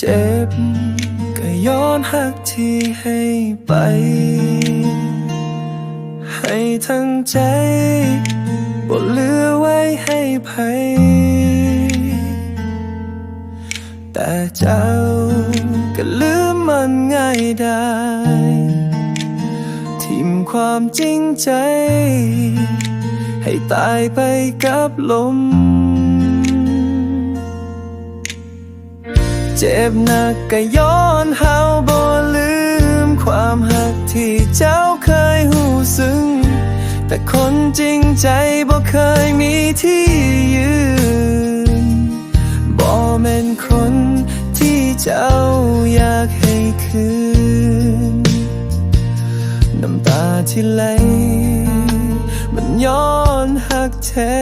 เจ็บ ก็ย้อนหักที่ให้ไป ให้ทั้งใจบ่เหลือไว้ให้ไผแต่เจ้าก็ลืมมันง่ายได้ทิมความจริงใจ ให้ตายไปกับลม เจ็บหนักก็ย้อนเฮาบ่ลืม ความหักที่เจ้าเคยหูซึ้ง แต่คนจริงใจบ่เคยมีที่ยืนบ่แม่นคนที่เจ้าอยากให้คืน น้ำตาที่ไหล มันย้อนหักแท้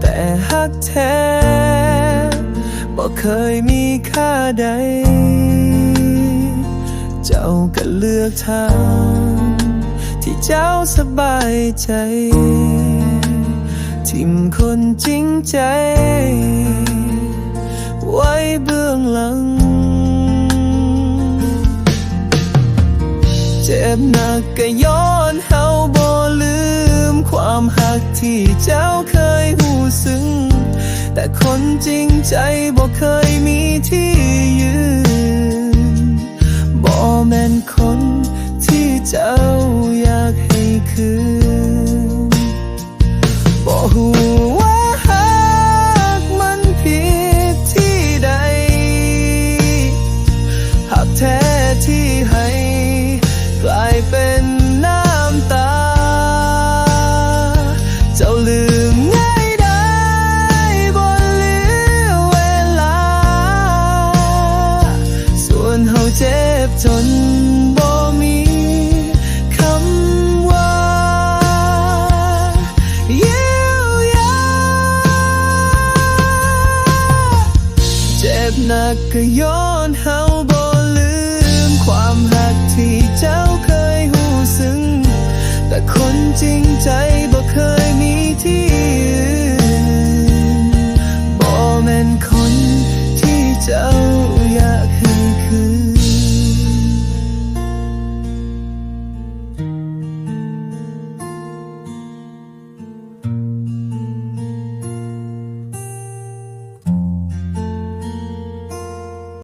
แต่หักแท้ เคยมีค่าใด เจ้าก็เลือกทาง ที่เจ้าสบายใจ ทิมคนจริงใจ ไว้เบื้องหลัง เจ็บหนักก็ย้อนเฮาบ่ลืม ความหักที่เจ้าเคยหูซึ้ง แต่คนจริงใจบอกเคยมีที่ยืนบ่แม่นคนที่เจอ เ